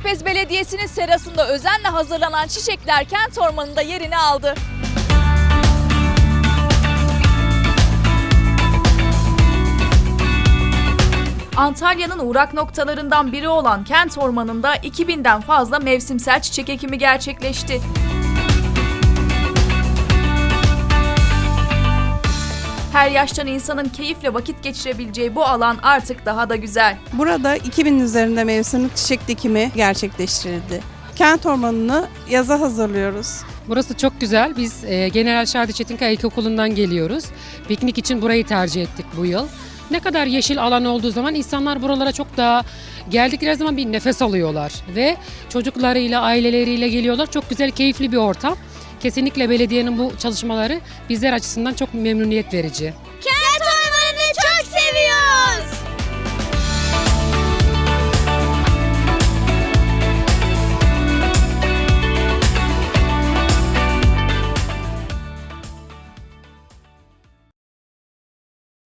Belediyesi'nin serasında özenle hazırlanan çiçekler kent ormanında yerini aldı. Antalya'nın uğrak noktalarından biri olan kent ormanında 2000'den fazla mevsimsel çiçek ekimi gerçekleşti. Her yaştan insanın keyifle vakit geçirebileceği bu alan artık daha da güzel. Burada 2000 üzerinde mevsimlik çiçek dikimi gerçekleştirildi. Kent ormanını yaza hazırlıyoruz. Burası çok güzel. Biz e, General Şadi Çetinkaya İlkokulu'ndan geliyoruz. Piknik için burayı tercih ettik bu yıl. Ne kadar yeşil alan olduğu zaman insanlar buralara çok daha geldikleri zaman bir nefes alıyorlar. Ve çocuklarıyla, aileleriyle geliyorlar. Çok güzel, keyifli bir ortam. Kesinlikle belediyenin bu çalışmaları bizler açısından çok memnuniyet verici.